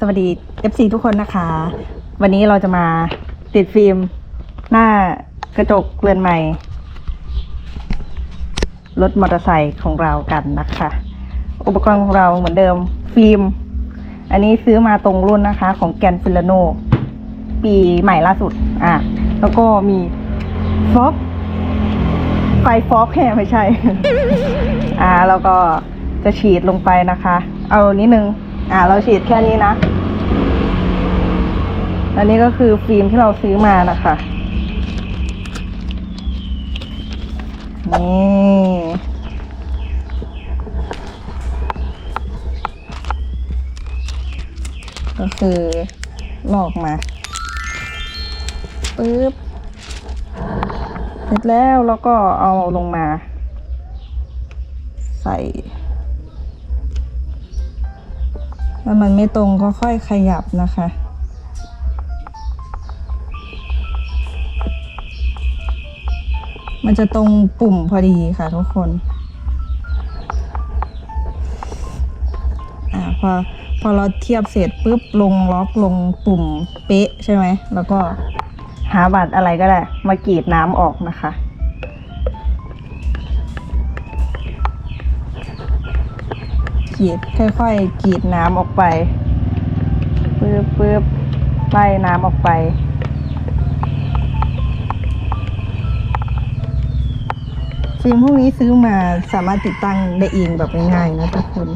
สวัสดี FC ทุกคนนะคะ วันนี้เราจะมาติดฟิล์ม หน้ากระจกเรือนใหม่ รถมอเตอร์ไซค์ของเรากันนะคะ อุปกรณ์ของเราเหมือนเดิมฟิล์ม อันนี้ซื้อมาตรงรุ่นนะคะ ของแกนฟิลโน ปีใหม่ล่าสุด อะ แล้วก็มีฟอกไฟฟอกแค่ไม่ใช่ อ่า แล้วก็จะฉีดลงไปนะคะ เอานิดนึง อ่าเราฉีดแค่นี้นะ อันนี้ก็คือฟิล์มที่เราซื้อมานะคะ นี่ก็คือลอกมาปึ๊บเสร็จแล้วแล้วก็เอาลงมา ใส่ แล้วมันไม่ตรงก็ค่อยขยับนะคะ มันจะตรงปุ่มพอดีค่ะทุกคนอ่าพอพอเราเทียบเสร็จปุ๊บลงล็อกลงปุ่มเป๊ะใช่ไหม แล้วก็หาบัตรอะไรก็ได้ มากรีดน้ำออกนะคะ รีดค่อยๆกรีดน้ำออกไปปึ๊บปึ๊บไล่น้ำออกไป ฟิล์มพวกนี้ซื้อมาสามารถติดตั้งได้เองแบบง่ายๆนะทุกคน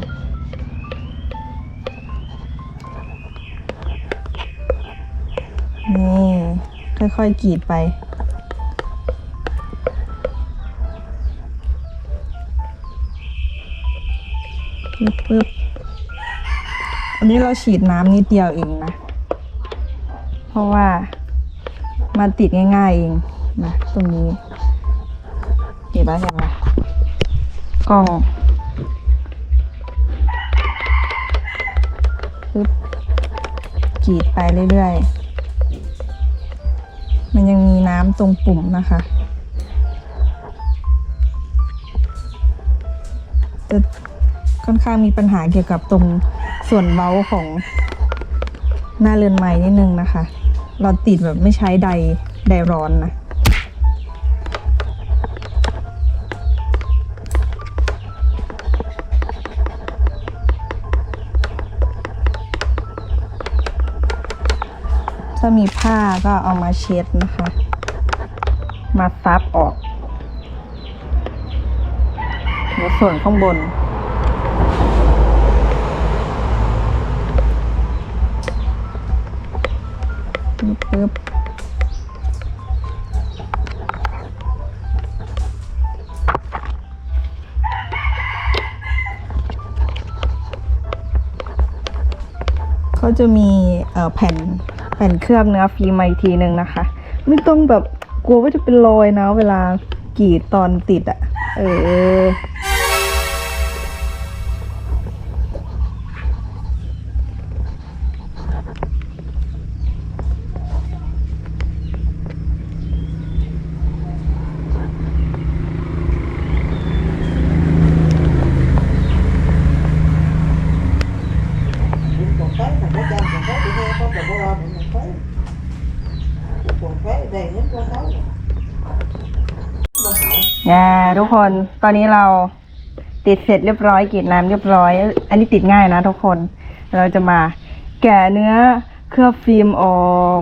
นี่ค่อยๆกรีดไป ปึ๊บปึ๊บอันนี้เราฉีดน้ำนิดเดียวเองนะ เพราะว่ามันติดง่ายๆเองนะตรงนี้เห็นปะเห็นปะกล้องปึ๊บกรีดไปเรื่อยๆ มันยังมีน้ำตรงปุ่มนะคะจะ ค่อนข้างมีปัญหาเกี่ยวกับตรงส่วนเว้าของหน้าเรือนไม้นิดนึงนะคะ เราติดแบบไม่ใช้ใดไดร้อนนะถ้ามีผ้าก็เอามาเช็ดนะคะ มาซับออกในส่วนข้างบน ทึบทึบเขาจะมีแผ่นแผ่นเคลือบเนื้อฟิล์มาอีกทีหนึ่งนะคะ ไม่ต้องแบบกลัวว่าจะเป็นรอยนะเวลากรีดตอนติดอะ่ะ เออ nghe có cả bố lo cũng phải cũng phải để hết qua tới Bà hậu อ่าทุกคนตอนนี้เราติดเสร็จเรียบร้อยกรีดน้ำเรียบร้อย อันนี้ติดง่ายนะทุกคนเราจะมาแกะเนื้อเคลือบฟิล์มออก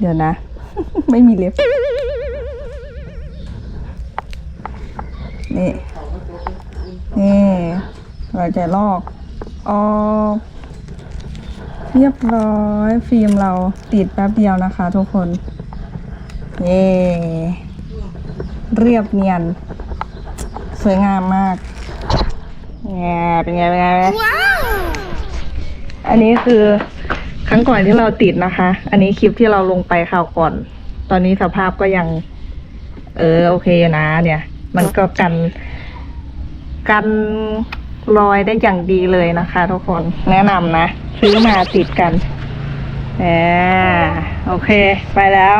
เดี๋ยวนะ ไม่มีเล็บนี่นี่เราจะลอกออก เรียบร้อยฟิล์มเราติดแป๊บเดียวนะคะทุกคน เย่เรียบเนียน สวยงามมากแง่เป็นไงเป็นไงเป็นไงอันนี้คือครั้งก่อนที่เราติดนะคะ อันนี้คลิปที่เราลงไปข่าวก่อน ตอนนี้สภาพก็ยัง เออโอเคนะ เนี่ย มันก็กัน กัน รอยได้อย่างดีเลยนะคะ ทุกคนแนะนำนะ ซื้อมาติดกันแหมโอเค ไปแล้ว